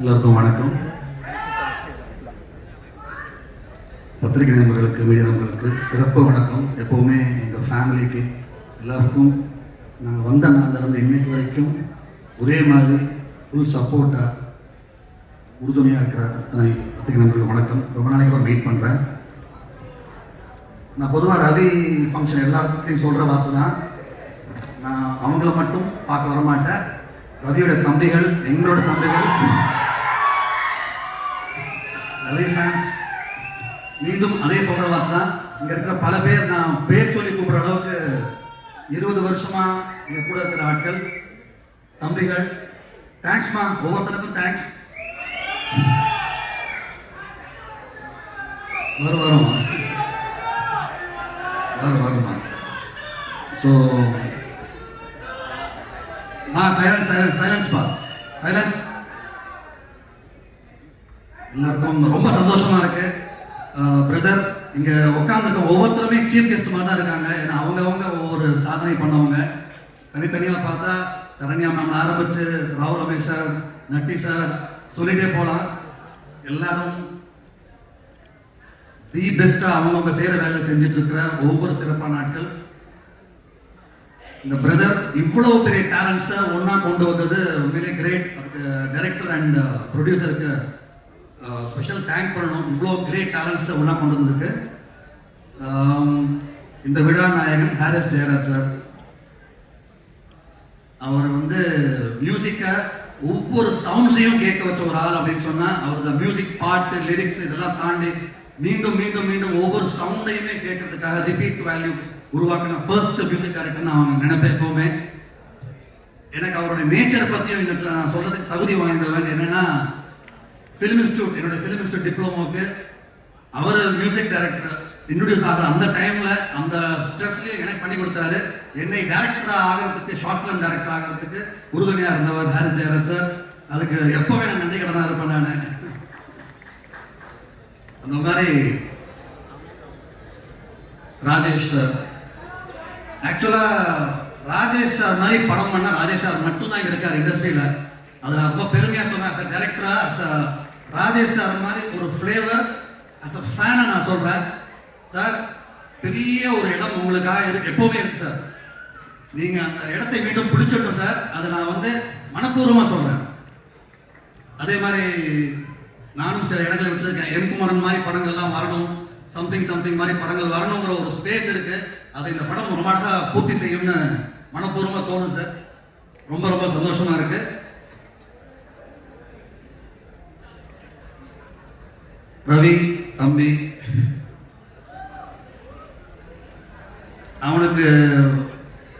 எல்லோருக்கும் வணக்கம். பத்திரிகை நண்பர்களுக்கு மீடியா நண்பர்களுக்கு சிறப்பு வணக்கம். எப்போவுமே எங்கள் ஃபேமிலிக்கு எல்லாருக்கும் நாங்கள் வந்த நாளிலிருந்து இன்னைக்கு வரைக்கும் ஒரே மாதிரி ஃபுல் சப்போர்ட்டாக உறுதுணையாக இருக்கிற அத்தனை பத்திரிகை நண்பர்களுக்கு வணக்கம். ரொம்ப நாளைக்கு அப்புறம் வெயிட் பண்ணுறேன் நான் பொதுவாக ரவி ஃபங்க்ஷன் எல்லாத்துலையும் சொல்கிற வார்த்தை தான். நான் அவங்கள மட்டும் பார்க்க வர மாட்டேன் ரவியோட தம்பிகள் எங்களோட தம்பிகள் மீண்டும் அதே சொல்ற வார்த்தை தான். இங்க இருக்கிற பல பேர் நான் பேர் சொல்லி கூப்பிடுற அளவுக்கு இருபது வருஷமா இங்க கூட இருக்கிற ஆட்கள் தம்பிகள். தேங்க்ஸ்மா ஒவ்வொருத்தருக்கும் தேங்க்ஸ் வரும் வரும் வரும். வருமா ஸோ ஆ சைலன்ஸ் சைலன்ஸ் சைலன்ஸ் பா. சைலன்ஸ் எல்லாருக்கும் ரொம்ப சந்தோஷமா இருக்கு. பிரதர் இங்கே உட்காந்துருக்க ஒவ்வொருத்தருமே சீஃப் கெஸ்ட்டுமாக தான் இருக்காங்க. ஏன்னா அவங்கவுங்க ஒவ்வொரு சாதனை பண்ணவங்க. தனித்தனியாக பார்த்தா சரண்யா மேம் ஆரம்பித்து ராவ் ரமேஷ் சார் நட்டி சார் சொல்லிகிட்டே போகலாம் எல்லாரும் தி பெஸ்ட்டாக அவங்கவுங்க செய்கிற வேலை செஞ்சுட்டு இருக்கிற ஒவ்வொரு சிறப்பான ஆட்கள். இந்த பிரதர் இவ்வளோ பெரிய டேலண்ட்ஸை ஒன்றா கொண்டு வந்தது உண்மையிலே கிரேட் அதுக்கு டைரக்டர் அண்ட் ப்ரொடியூசருக்கு ஸ்பெஷல் தேங்க் பண்ணணும் இவ்வளோ கிரேட் டேலண்ட்ஸை ஒன்றா கொண்டு வந்ததுக்கு இந்த விழா நாயகன் ஹாரிஸ் ஜெயராஜ் சார். அவர் வந்து மியூசிக்கை ஒவ்வொரு சவுண்ட்ஸையும் கேட்க வச்ச ஒரு ஆள் அப்படின்னு சொன்னால் அவர் இந்த மியூசிக் பாட்டு லிரிக்ஸ் இதெல்லாம் தாண்டி மீண்டும் மீண்டும் மீண்டும் ஒவ்வொரு சவுண்டையுமே கேட்கறதுக்காக ரிப்பீட் வேல்யூ உருவாக்கின ஃபர்ஸ்ட் மியூசிக் டைரக்டர் நான் அவங்க நினைப்பேன் எனக்கு அவருடைய நேச்சரை பற்றியும் இந்த நான் சொல்றதுக்கு தகுதி வாய்ந்தவன். என்னன்னா ஃபிலிம் இன்ஸ்டியூட் என்னோட ஃபிலிம் இன்ஸ்டியூட் டிப்ளமோக்கு அவர் மியூசிக் டைரக்டர் இன்ட்ரடியூஸ் ஆகிற அந்த டைமில் அந்த ஸ்ட்ரெஸ்லேயே எனக்கு பண்ணி கொடுத்தாரு. என்னை டேரக்டராக ஆகிறதுக்கு ஷார்ட் ஃபிலிம் டேரக்டர் ஆகிறதுக்கு உறுதுணையாக இருந்தவர் ஹாரிஸ் ஜெயராஜ் சார் அதுக்கு எப்போ நான் நன்றி கடனாக இருப்பேன் நான். அந்த மாதிரி ராஜேஷ் சார் ஆக்சுவலாக ராஜேஷ் சார் மாதிரி படம் பண்ண ராஜேஷ் சார் மட்டும் தான் இங்க இருக்காரு இண்டஸ்ட்ரியில அதுல ரொம்ப பெருமையாக சொன்னார் சார் டைரக்டரா ராஜேஷ் சார் மாதிரி ஒரு ஃப்ளேவர் அஸ் அ ஃபேனை நான் சொல்கிறேன் சார் பெரிய ஒரு இடம் உங்களுக்காக இருக்கு. எப்போவுமே இருக்கு சார். நீங்க அந்த இடத்தை மீண்டும் பிடிச்சிடணும் சார். அதை நான் வந்து மனப்பூர்வமாக சொல்றேன். அதே மாதிரி நானும் சில இடங்களை விட்டுருக்கேன். எம் குமரன் மாதிரி படங்கள்லாம் வரணும். சம்திங் சம்திங் மாதிரி படங்கள் வரணுங்கிற ஒரு ஸ்பேஸ் இருக்கு. அதை இந்த படம் ரொம்ப அழகாக பூர்த்தி செய்யும்னு மனப்பூர்வமாக தோணும் சார். ரொம்ப ரொம்ப சந்தோஷமா இருக்கு. ரவி தம்பி. அவனுக்கு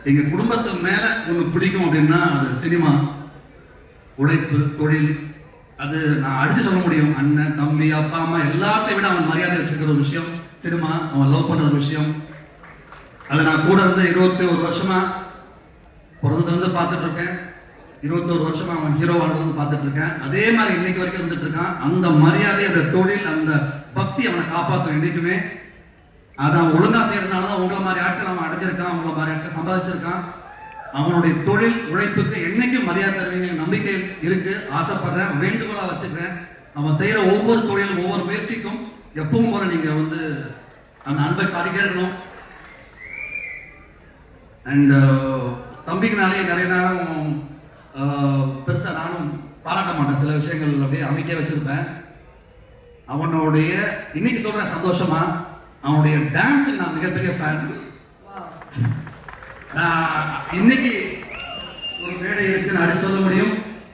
எங்க குடும்பத்து மேல ஒன்று பிடிக்கும் அப்படின்னா அது சினிமா உழைப்பு தொழில். அது நான் அடிச்சு சொல்ல முடியும். அண்ணன் தம்பி அப்பா அம்மா எல்லாத்தையும் விட அவன் மரியாதை வச்சிருக்கிற ஒரு விஷயம். சினிமா அவன் லவ் பண்ற விஷயம். அதை நான் கூட இருந்து இருபத்தி ஒரு வருஷமா பிறந்ததுலேருந்து பார்த்துட்டு இருக்கேன். இருபத்தோரு வருஷம் அவன் ஹீரோ ஆனதுல பார்த்துட்டு இருக்கேன் அதே மாதிரி இன்னைக்கு வரைக்கும் இருந்துட்டு இருக்கான் அந்த மரியாதை அந்த தொழில் அந்த பக்தி அவனை காப்பாற்றும் என்றைக்குமே அதை அவன் ஒழுங்கா செய்யறதுனால தான் உங்களை மாதிரி ஆட்கள் அவன் அடைஞ்சிருக்கான் உங்களை மாதிரி ஆட்கள் சம்பாதிச்சிருக்கான். அவனுடைய தொழில் உழைப்புக்கு என்னைக்கும் மரியாதை தருவீங்க நம்பிக்கை இருக்கு. ஆசைப்படுறேன் வேண்டுகோளா வச்சுக்கிறேன். அவன் செய்யற ஒவ்வொரு தொழிலும் ஒவ்வொரு முயற்சிக்கும் எப்பவும் போல நீங்க வந்து அந்த அன்பை காட்டிட்டே அண்ட் uh, தம்பிக்குனாலே நிறைய நேரம் uh, பெருசா நானும் பாராட்ட மாட்டேன். சில விஷயங்கள் அப்படியே அமைக்க வச்சிருப்பேன். அவனுடைய இன்னைக்கு சொல்றேன் சந்தோஷமா அவனுடைய டான்ஸுக்கு நான் மிகப்பெரிய ஃபேன் நான் இன்னைக்கு ஒரு மேடை இருக்குன்னு அடிச்சு சொல்ல முடியும்?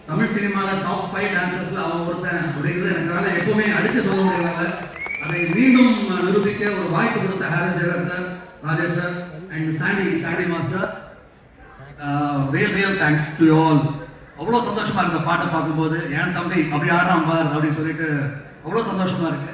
தமிழ் சினிமால டாப் ஃபைவ் டான்சர்ஸ்ல அவன் ஒருத்தன் அப்படிங்கிறது என்னால எப்பவுமே அடிச்சு சொல்ல முடியல அதை மீண்டும் நிரூபிக்க ஒரு வாய்ப்பு கொடுத்த Harris Jayaraj sir Rajesh sir and Sandy Sandy master real real thanks to all அவ்வளோ சந்தோஷமா இருக்கு இந்த பாட்டை பார்க்கும்போது ஏன் தம்பி அப்படி ஆடுறான் பார் அப்படின்னு சொல்லிட்டு அவ்வளோ சந்தோஷமா இருக்கு.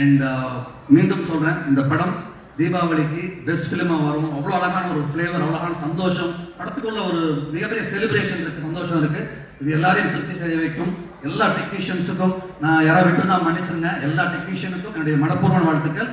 அண்ட் uh, மீண்டும் சொல்றேன் இந்த படம் தீபாவளிக்கு பெஸ்ட் ஃபிலிமா வரும் அவ்வளோ அழகான ஒரு ஃப்ளேவர் அழகான சந்தோஷம். படத்துக்குள்ள ஒரு மிகப்பெரிய செலிப்ரேஷன் இருக்கு சந்தோஷம் இருக்கு. இது எல்லாரையும் திருப்தி செய்ய வைக்கும். எல்லா டெக்னீஷியன்ஸுக்கும் நான் யாராவது விட்டு தான் மன்னிச்சிருங்க எல்லா டெக்னீஷியனுக்கும் என்னுடைய மனப்பூர்வ வாழ்த்துக்கள்.